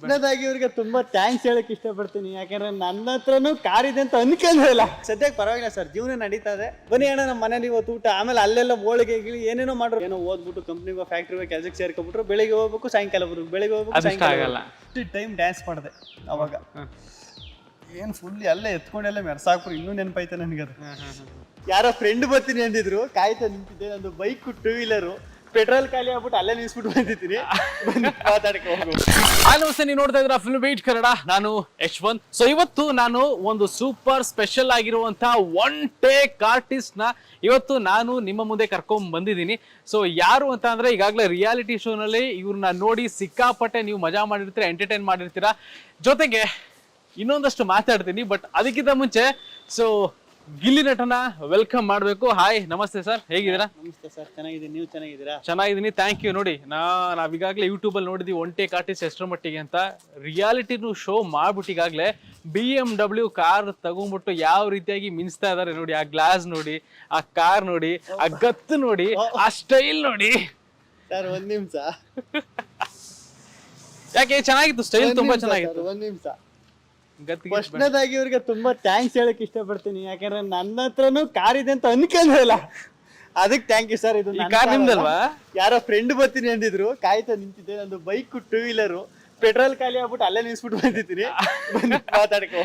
ಮೊದಲನೇದಾಗಿ ಇವ್ರಿಗೆ ತುಂಬಾ ಥ್ಯಾಂಕ್ಸ್ ಹೇಳಕ್ ಇಷ್ಟಪಡ್ತೀನಿ. ಯಾಕಂದ್ರೆ ನನ್ನ ಹತ್ರನೂ ಕಾರ್ ಇದೆ ಅಂತ ಇಲ್ಲ. ಸದ್ಯಕ್ಕೆ ಪರವಾಗಿಲ್ಲ ಸರ್ ಜೀವನ ನಡೀತಾ ಇದೆ. ಬನ್ನಿ ಅಣ್ಣ ನಮ್ಮ ಮನೇಲಿ ಇವತ್ತು ಊಟ. ಆಮೇಲೆ ಅಲ್ಲೆಲ್ಲ ಹೋಳಿಗೆ ಗಿಳಿ ಏನೇನೋ ಮಾಡ್ರು. ಏನೋ ಓದ್ಬಿಟ್ಟು ಕಂಪ್ನಿ ಫ್ಯಾಕ್ಟ್ರಿ ಹೋಗಿ ಕೆಲಸಕ್ಕೆ ಸೇರ್ಕೊಬಿಟ್ರು ಬೆಳಿಗ್ಗೆ ಹೋಗ್ಬೇಕು ಸಾಯಂಕಾಲ ಬರ್ಬೇಕು. ಬೆಳಿಗ್ಗೆ ಹೋಗ್ಬೇಕು ಸಾಯಂಕಾಲ ಆಗಲ್ಲ. ಟೈಮ್ ಡ್ಯಾನ್ಸ್ ಮಾಡಿದೆ ಅವಾಗ. ಏನು ಫುಲ್ ಅಲ್ಲೇ ಎತ್ಕೊಂಡೆಲ್ಲ ಮೆರ್ಸಾಕ್ಬಿಟ್ಟು ಇನ್ನೂ ನೆನಪೈತೆ ನನಗೆ ಅದು ಯಾರೋ ಫ್ರೆಂಡ್ ಬರ್ತೀನಿ ಅಂದಿದ್ರು. ಕಾಯ್ತಾ ನಿಂತಿದ್ದೆ. ನಂದು ಬೈಕ್ ಟೂ ವೀಲರು ಪೆಟ್ರೋಲ್ ಖಾಲಿ ಆಗ್ಬಿಟ್ಟು ಅಲ್ಲೇ ನಿಲ್ಸ್ಬಿಟ್ಟು ಬಂದಿದ್ದೀನಿ. ಬಂದು ಮಾತಾಡಕ್ಕೆ ಹೋಗು. ನಮಸ್ತೆ ನೀವು ನೋಡ್ತಾ ಇದ್ರ ಫಿಲ್ಮ್ ಬೀಟ್ ಕನ್ನಡ? ನಾನು ಯಶ್ವಂತ್. ಸೊ ಇವತ್ತು ನಾನು ಒಂದು ಸೂಪರ್ ಸ್ಪೆಷಲ್ ಆಗಿರುವಂತಹ ಒನ್ ಟೇಕ್ ಆರ್ಟಿಸ್ಟ್ನ ಇವತ್ತು ನಾನು ನಿಮ್ಮ ಮುಂದೆ ಕರ್ಕೊಂಡ್ ಬಂದಿದ್ದೀನಿ. ಸೊ ಯಾರು ಅಂತ ಅಂದ್ರೆ ಈಗಾಗಲೇ ರಿಯಾಲಿಟಿ ಶೋನಲ್ಲಿ ಇವ್ರನ್ನ ನೋಡಿ ಸಿಕ್ಕಾಪಟ್ಟೆ ನೀವು ಮಜಾ ಮಾಡಿರ್ತೀರಾ ಎಂಟರ್ಟೈನ್ ಮಾಡಿರ್ತೀರಾ. ಜೊತೆಗೆ ಇನ್ನೊಂದಷ್ಟು ಮಾತಾಡ್ತೀನಿ ಬಟ್ ಅದಕ್ಕಿಂತ ಮುಂಚೆ ಸೊ ಗಿಲ್ಲಿ ನಟನ ವೆಲ್ಕಮ್ ಮಾಡಬೇಕು. ಹಾಯ್ ನಮಸ್ತೆ ಸರ್ ಹೇಗಿದ್ದೀರಾ? ನಮಸ್ತೆ ಸರ್ ಚೆನ್ನಾಗಿದ್ದೀನಿ. ನೀವು ಚೆನ್ನಾಗಿದ್ದೀರಾ? ಚೆನ್ನಾಗಿದ್ದೀನಿ. ಥ್ಯಾಂಕ್ ಯು ನೋಡಿ ನಾ ನಾವೀಗಾಗಲೇ ಯೂಟ್ಯೂಬಲ್ಲಿ ನೋಡಿದ್ವಿ ಒನ್ ಟೇಕ್ ಆರ್ಟಿಸ್ಟ್ ಎಷ್ಟರ ಮಟ್ಟಿಗೆ ಅಂತ. ರಿಯಾಲಿಟಿನೂ ಶೋ ಮಾಡ್ಬಿಟ್ಟಿಗಾಗಲೇ ಬಿ ಎಂ ಡಬ್ಲ್ಯೂ ಕಾರ್ ತಗೊಂಡ್ಬಿಟ್ಟು ಯಾವ ರೀತಿಯಾಗಿ ಮಿಂಚ್ತಾ ಇದ್ದಾರೆ ನೋಡಿ ಆ ಗ್ಲಾಸ್ ನೋಡಿ ಆ ಕಾರ್ ನೋಡಿ ಆ ಗತ್ತು ನೋಡಿ ಆ ಸ್ಟೈಲ್ ನೋಡಿ. ಸರ್ ಒಂದು ನಿಮಿಷ ಯಾಕೆ ಚೆನ್ನಾಗಿತ್ತು? ಸ್ಟೈಲ್ ತುಂಬಾ ಚೆನ್ನಾಗಿತ್ತು. ಒಂದು ನಿಮಿಷ ಫಸ್ಟ್ನೇದಾಗಿ ಇವ್ರಿಗೆ ತುಂಬಾ ಥ್ಯಾಂಕ್ಸ್ ಹೇಳಕ್ ಇಷ್ಟಪಡ್ತೀನಿ. ಯಾಕಂದ್ರೆ ನನ್ನ ಹತ್ರನೂ ಕಾರ್ ಇದೆ ಅಂತ ಅನ್ಕೊಂಡಿಲ್ಲ ಅದಕ್ಕೆ ಥ್ಯಾಂಕ್ ಯು ಸರ್ ಇದು ಈ ಕಾರ್. ನಿಮ್ದಲ್ವಾ? ಯಾರೋ ಫ್ರೆಂಡ್ ಬರ್ತೀನಿ ಅಂದಿದ್ರು. ಕಾಯ್ತಾ ನಿಂತಿದ್ದೆ. ನಂದು ಬೈಕ್ ಟೂ ವೀಲರ್ ಪೆಟ್ರೋಲ್ ಖಾಲಿ ಆಗ್ಬಿಟ್ಟು ಅಲ್ಲೇ ನಿಲ್ಸ್ಬಿಟ್ಟು ಬಂದಿದ್ದೀನಿ. ಬಂದು ಮಾತಾಡಕ್ಕೆ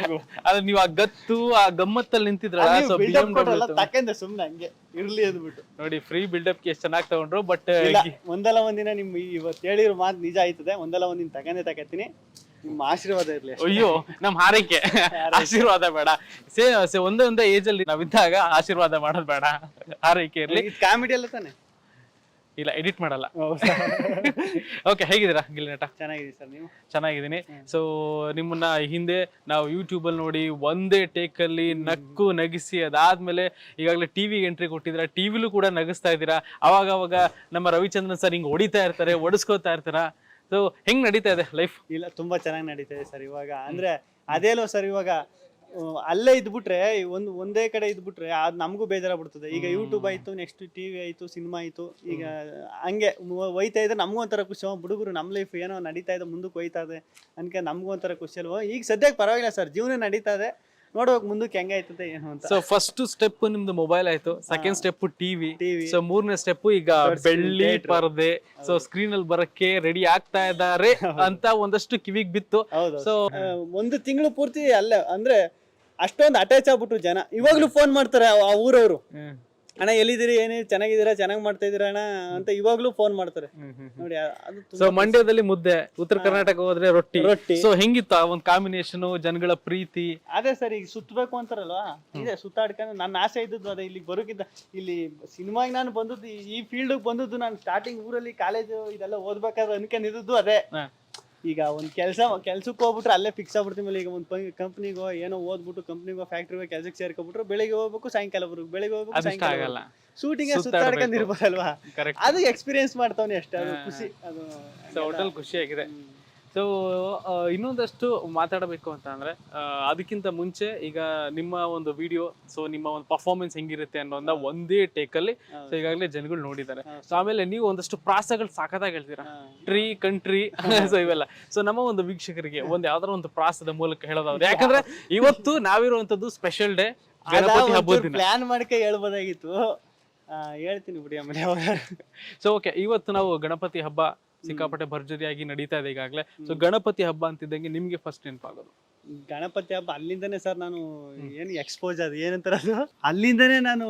ಅದ್ರ ನೀವು ಆ ಗತ್ತು ಆ ಗಮ್ಮತ್ತಲ್ಲಿ ನಿಂತಿದ್ರಲ್ಲ ತಕ್ಕಂದೆ ಸುಮ್ನೆ ಹಂಗೆ. ಇರ್ಲಿ ಅಂದ್ಬಿಟ್ಟು. ನೋಡಿ ಫ್ರೀ ಬಿಲ್ಡಪ್ ಎಷ್ಟು ಚೆನ್ನಾಗಿ ತಗೊಂಡ್ರು ಬಟ್ ಇಲ್ಲ ಒಂದಲ್ಲ ಒಂದಿನ ನಿಮ್ ಇವತ್ತು ಹೇಳಿರೋ ಮಾತು ನಿಜ ಆಯ್ತದೆ. ಒಂದಲ್ಲ ಒಂದಿನ ತಗೊಂಡೆ ತಗತೀನಿ ನಿಮ್ಮ ಆಶೀರ್ವಾದ ಇರ್ಲಿ ಅಷ್ಟೇ. ಅಯ್ಯೋ ನಮ್ ಹಾರೈಕೆ. ಆಶೀರ್ವಾದ ಬೇಡ. ಸೇ ಸೇ ಒಂದೇ ಒಂದೇ ಏಜ್ ಅಲ್ಲಿ ನಾವಿದ್ದಾಗ ಆಶೀರ್ವಾದ ಮಾಡೋದ್ ಬೇಡ. ಹಾರೈಕೆ ಇರ್ಲಿ. ಇದು ಕಾಮಿಡಿ ಅಲ್ಲ ತಾನೆ? ಇಲ್ಲ ಎಡಿಟ್ ಮಾಡಲ್ಲ. ಓಕೆ ಹೇಗಿದ್ದೀರಾ ಗಿಲ್ಲಿ ನಟ ಚೆನ್ನಾಗಿದೆ ಸರ್ ನೀವು? ಚೆನ್ನಾಗಿದ್ದೀನಿ. ಸೊ ನಿಮ್ಮನ್ನ ಹಿಂದೆ ನಾವು ಯೂಟ್ಯೂಬ್ ಅಲ್ಲಿ ನೋಡಿ ಒಂದೇ ಟೇಕ್ ಅಲ್ಲಿ ನಕ್ಕು ನಗಿಸಿ ಅದಾದ್ಮೇಲೆ ಈಗಾಗಲೇ ಟಿವಿಗೆ ಎಂಟ್ರಿ ಕೊಟ್ಟಿದ್ದೀರಾ ಟಿವಿಲೂ ಕೂಡ ನಗಿಸ್ತಾ ಇದ್ದೀರಾ. ಅವಾಗ ಅವಾಗ ನಮ್ಮ ರವಿಚಂದ್ರನ್ ಸರ್ ಹಿಂಗ್ ಹೊಡಿತಾ ಇರ್ತಾರೆ ಒಡಿಸ್ಕೋತಾ ಇರ್ತಾರ? ಸೊ ಹೆಂಗ್ ನಡೀತಾ ಇದೆ ಲೈಫ್ ಇಲ್ಲ ತುಂಬಾ ಚೆನ್ನಾಗಿ ನಡೀತಾ ಇದೆ ಸರ್ ಇವಾಗ. ಅಂದ್ರೆ ಅದೇಲೋ ಸರ್ ಇವಾಗ ಅಲ್ಲೇ ಇದ್ಬಿಟ್ರೆ ಒಂದು ಒಂದೇ ಕಡೆ ಇದ್ಬಿಟ್ರೆ ಅದು ನಮಗೂ ಬೇಜಾರಾಗ್ಬಿಡ್ತದೆ. ಈಗ ಯೂಟ್ಯೂಬ್ ಆಯ್ತು ನೆಕ್ಸ್ಟ್ ಟಿವಿ ಆಯ್ತು ಸಿನಿಮಾ ಆಯ್ತು ಈಗ ಹಂಗೆ ಒಯ್ತಾ ಇದ್ರೆ ನಮಗೂ ಒಂಥರ ಖುಷಿ. ಹುಡುಗರು ನಮ್ಮ ಲೈಫ್ ಏನೋ ನಡೀತಾ ಇದೆ ಮುಂದಕ್ಕೆ ಒಯ್ತಾ ಇದೆ ಅನ್ಕೆ ನಮಗೂ ಒಂಥರ ಖುಷಿ ಅಲ್ವ? ಈಗ ಸದ್ಯಕ್ಕೆ ಪರವಾಗಿಲ್ಲ ಸರ್ ಜೀವನ ನಡೀತಾ ಇದೆ. ನೋಡ್ಬೇಕು ಮುಂದಕ್ಕೆ ಹೆಂಗೆ ಆಯ್ತದೆ ಏನು ಅಂತ. ಸೊ ಫಸ್ಟ್ ಸ್ಟೆಪ್ ನಿಮ್ದು ಮೊಬೈಲ್ ಆಯ್ತು. Second step TV TV. So ಮೂರನೇ ಸ್ಟೆಪ್ ಈಗ ಬೆಳ್ಳಿ ಪರದೆ. ಸೊ ಸ್ಕ್ರೀನ್ ಅಲ್ಲಿ ಬರಕ್ಕೆ ರೆಡಿ ಆಗ್ತಾ ಇದ್ದಾರೆ ಅಂತ ಒಂದಷ್ಟು ಕಿವಿಗ್ ಬಿತ್ತು. ಹೌದು. ಸೊ ಆ, ಒಂದು ತಿಂಗಳು ಪೂರ್ತಿ ಅಲ್ಲೇ ಅಂದ್ರೆ ಅಷ್ಟೊಂದು ಅಟ್ಯಾಚ್ ಆಗ್ಬಿಟ್ರು ಜನ. ಇವಾಗ್ಲೂ ಫೋನ್ ಮಾಡ್ತಾರೆ ಆ- ಆ ಊರವರು. ಅಣ್ಣ ಎಲ್ಲಿದ್ದೀರಿ? ಏನೇ ಚೆನ್ನಾಗಿದ್ದೀರಾ? ಚೆನ್ನಾಗಿ ಮಾಡ್ತಾ ಇದೀರಾ ಅಣ್ಣ? ಅಂತ ಇವಾಗ್ಲೂ ಫೋನ್ ಮಾಡ್ತಾರೆ. ನೋಡಿ ಅದು ಸೊ ತುಂಬಾ ಮಂಡ್ಯದಲ್ಲಿ ಮುದ್ದೆ ಉತ್ತರ ಕರ್ನಾಟಕ ಹೋದ್ರೆ ರೊಟ್ಟಿ. ರೊಟ್ಟಿ. ಸೊ ಹೆಂಗಿತ್ತು ಆ ಒಂದು ಕಾಂಬಿನೇಷನ್ ಜನಗಳ ಪ್ರೀತಿ? ಅದೇ ಸರ್ ಈಗ ಸುತ್ತಬೇಕು ಅಂತಾರಲ್ವಾ? ಇದೆ ಸುತ್ತಾಡ್ಕೊಂಡು ನನ್ನ ಆಸೆ ಇದ್ದದ್ದು ಅದೇ ಇಲ್ಲಿ ಬರೋಕ್ಕಿಂತ ಇಲ್ಲಿ ಸಿನಿಮಾಗೆ ನಾನು ಬಂದದ್ದು ಈ- ಈ ಫೀಲ್ಡ್ ಬಂದದ್ದು ನಾನು ಸ್ಟಾರ್ಟಿಂಗ್ ಊರಲ್ಲಿ ಕಾಲೇಜು ಇದೆಲ್ಲ ಓದ್ಬೇಕಾದ್ರೆ ಅನ್ಕೊಂಡಿದ್ದು ಅದೇ. ಹ. ಈಗ ಒಂದು ಕೆಲಸ ಕೆಲ್ಸಕ್ಕೆ ಹೋಗ್ಬಿಟ್ರೆ ಅಲ್ಲೇ ಫಿಕ್ಸ್ ಆಗ್ಬಿಡ್ತೀನಿ ಮೇಲೆ ಈಗ ಒಂದು ಕಂಪ್ನಿಗೋ ಏನೋ ಓದ್ಬಿಟ್ಟು ಕಂಪ್ನಿಗೋ ಫ್ಯಾಕ್ಟ್ರಿಗೋ ಕೆಲಸಕ್ಕೆ ಸೇರ್ಕೊಬಿಟ್ರು ಬೆಳಿಗ್ಗೆ ಹೋಗ್ಬೇಕು ಸಾಯಂಕಾಲ ಬರ್ಬೇಕು ಬೆಳಿಗ್ಗೆ ಹೋಗ್ಬೇಕು ಸಾಯಂಕಾಲ ಆಗಲ್ಲ. ಶೂಟಿಂಗ್ ಸುತ್ತಾಡ್ಕೊಂಡಿರ್ಬೋದಲ್ವಾ ಸುತ್ತಾಡ್ಕೊಂಡು ಇರ್ಬೋದಲ್ವಾ? ಕರೆಕ್ಟ್ ಅದು ಎಕ್ಸ್ಪೀರಿಯನ್ಸ್ ಮಾಡ್ತಾವನೆ ಅಷ್ಟೇ ಅದು ಖುಷಿ. ಅದು ಹೋಟೆಲ್ ಖುಷಿಯಾಗಿದೆ ಸೊ ಇನ್ನೊಂದಷ್ಟು ಮಾತಾಡಬೇಕು ಅಂತ ಅಂದ್ರೆ ಅದಕ್ಕಿಂತ ಮುಂಚೆ ಈಗ ನಿಮ್ಮ ಒಂದು ವಿಡಿಯೋ ಸೊ ನಿಮ್ಮ ಒಂದು ಪರ್ಫಾರ್ಮೆನ್ಸ್ ಹೆಂಗಿರುತ್ತೆ ಅನ್ನೋದನ್ನ ಒಂದೇ ಟೇಕಲ್ಲಿ ಸೊ ಈಗಾಗಲೇ ಜನಗಳು ನೋಡಿದ್ದಾರೆ. ಸೊ ಆಮೇಲೆ ನೀವು ಒಂದಷ್ಟು ಪ್ರಾಸಗಳು ಸಾಕದಾಗಿ ಹೇಳ್ತೀರಾ? ಟ್ರೀ ಕಂಟ್ರಿ ಸೊ ಇವೆಲ್ಲ. ಸೊ ನಮ್ಮ ಒಂದು ವೀಕ್ಷಕರಿಗೆ ಒಂದು ಯಾವ್ದಾರ ಒಂದು ಪ್ರಾಸದ ಮೂಲಕ ಹೇಳೋದಾದ್ರೆ ಯಾಕಂದ್ರೆ ಇವತ್ತು ನಾವಿರುವಂತದ್ದು ಸ್ಪೆಷಲ್ ಡೇ ಪ್ಲಾನ್ ಮಾಡ್ಕೆ ಹೇಳ್ಬೋದಾಗಿತ್ತು. ಹೇಳ್ತೀನಿ ಬಿಡಿ ಆಮೇಲೆ ಸೊ ಓಕೆ ಇವತ್ತು ನಾವು ಗಣಪತಿ ಹಬ್ಬ ಸಿಕ್ಕಾಪಟ್ಟೆ ಭರ್ಜರಿಯಾಗಿ ನಡೀತಾ ಇದೆ ಈಗಾಗಲೇ. ಸೊ ಗಣಪತಿ ಹಬ್ಬ ಅಂತಿದ್ದಂಗೆ ನಿಮ್ಗೆ ಫಸ್ಟ್ ನೆನಪಾಗೋದು. ಗಣಪತಿ ಹಬ್ಬ ಅಲ್ಲಿಂದನೇ ಸರ್ ನಾನು ಏನು ಎಕ್ಸ್ಪೋಸ್ ಅದು ಏನಂತಾರ ಅದು? ಅಲ್ಲಿಂದನೇ ನಾನು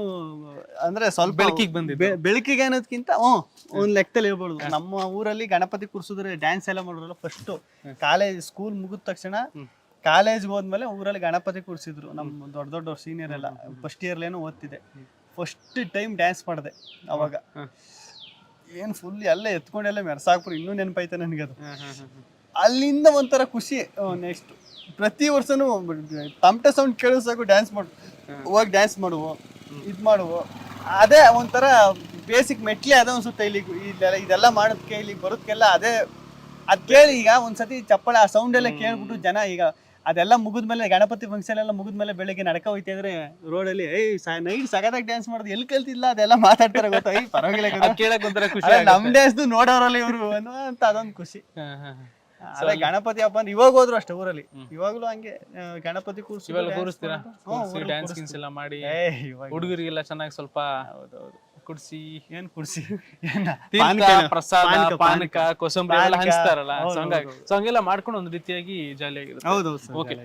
ಅಂದ್ರೆ ಸ್ವಲ್ಪ ಬೆಳಕಿಗೆ ಬಂದಿದ್ದೆ. ಬೆಳಕಿಗೆ ಅನ್ನೋದಕ್ಕಿಂತ ಹ್ಞೂ ಒಂದ್ ಲೆಕ್ಕದಲ್ಲಿ ಹೇಳ್ಬೋದು. ನಮ್ಮ ಊರಲ್ಲಿ ಗಣಪತಿ ಕೂರ್ಸಿದ್ರೆ ಡ್ಯಾನ್ಸ್ ಎಲ್ಲ ಮಾಡೋರಲ್ಲ ಫಸ್ಟ್ ಕಾಲೇಜ್ ಸ್ಕೂಲ್ ಮುಗಿದ ತಕ್ಷಣ ಕಾಲೇಜ್ ಹೋದ್ಮೇಲೆ ಊರಲ್ಲಿ ಗಣಪತಿ ಕೂರ್ಸಿದ್ರು. ನಮ್ಮ ದೊಡ್ಡ ದೊಡ್ಡ ಸೀನಿಯರ್ ಎಲ್ಲ ಫಸ್ಟ್ ಇಯರ್ಲೇನೋ ಓದ್ತಿದ್ದೆ. ಫಸ್ಟ್ ಟೈಮ್ ಡ್ಯಾನ್ಸ್ ಮಾಡಿದೆ ಅವಾಗ. ಏನು ಫುಲ್ ಎಲ್ಲ ಎತ್ಕೊಂಡೆಲ್ಲ ಮೆರ್ಸಾಕ್ಬಿಟ್ಟು ಇನ್ನೂ ನೆನಪೈತೆ ಅದು. ಅಲ್ಲಿಂದ ಒಂಥರ ಖುಷಿ ನೆಕ್ಸ್ಟ್ ಪ್ರತಿ ವರ್ಷನೂ ತಮಟೆ ಸೌಂಡ್ ಕೇಳೋ ಸಾಕು ಡ್ಯಾನ್ಸ್ ಮಾಡು ಹೋಗಿ ಡ್ಯಾನ್ಸ್ ಮಾಡುವು ಇದು ಮಾಡುವು. ಅದೇ ಒಂಥರ ಬೇಸಿಕ್ ಮೆಟ್ಲಿ ಅದ ಅನ್ಸುತ್ತೆ ಇಲ್ಲಿ ಇದೆಲ್ಲ ಇದೆಲ್ಲ ಮಾಡೋದಕ್ಕೆ ಇಲ್ಲಿ ಬರೋದಕ್ಕೆಲ್ಲ ಅದೇ ಅದ್ ಕೇಳಿ ಈಗ ಒಂದ್ಸತಿ ಚಪ್ಪಳ ಆ ಸೌಂಡ್ ಎಲ್ಲ ಕೇಳ್ಬಿಟ್ಟು ಜನ ಈಗ ಅದೆಲ್ಲ ಮುಗಿದ್ಮೇಲೆ ಗಣಪತಿ ಫಂಕ್ಷನ್ ಎಲ್ಲ ಮುಗಿದ್ಮೇಲೆ ಬೆಳಿಗ್ಗೆ ನಡಕ ಹೋಯ್ತಾ ಇದ್ರೆ ರೋಡಲ್ಲಿ ಏಯ್ ನೈಟ್ ಸಗದಾಗ ಡ್ಯಾನ್ಸ್ ಮಾಡೋದು ಎಲ್ಲಿ ಕಲ್ತಿಲ್ಲ ಅದೆಲ್ಲ ಮಾತಾಡ್ತಾರೆ ಗೊತ್ತಾ? ಏಯ್ ಪರವಾಗಿಲ್ಲ ಕಣೋ. ಕೇಳಕ್ ಒಂಥರ ಖುಷಿ ಅಲ್ಲ, ನಮ್ ಡ್ಯಾನ್ಸ್ ನೋಡೋರಲ್ಲ ಇವರು ಅನ್ನೋ ಅಂತ ಅದೊಂದು ಖುಷಿ. ಅದೇ ಗಣಪತಿ ಹಬ್ಬ ಅಂದ್ರೆ ಇವಾಗ ಹೋದ್ರು ಅಷ್ಟೇ ಊರಲ್ಲಿ. ಇವಾಗ್ಲೂ ಹಂಗೆ ಆ, ಗಣಪತಿ ಕೂರ್ಸಿ ಇವೆಲ್ಲ ಕೂರಿಸ್ತೀರಾ? ಡ್ಯಾನ್ಸ್ ಗಿನ್ಸ್ ಎಲ್ಲ ಮಾಡಿ. ಹುಡುಗರಿಗೆಲ್ಲ ಚೆನ್ನಾಗಿ ಸ್ವಲ್ಪ ಕುಡ್ಸಿ ಏನ್ ಕುಡ್ಸಿ? ತೀರ್ಥ, ಪ್ರಸಾದ ಪಾನಕ, ಪಾನಕ ಕೋಸಂಬರಿ ಎಲ್ಲ ಪಾನಕ. ಹಂಚ್ತಾರಲ್ಲ ಹೌದು, ಸೊ ಹಂಗಾಗಿ ಸೊ ಹಂಗೆಲ್ಲ ಮಾಡ್ಕೊಂಡು ಒಂದು ರೀತಿಯಾಗಿ ಜಾಲಿಯಾಗಿರುತ್ತೆ ಹೌದು ಸರ್ ಓಕೆ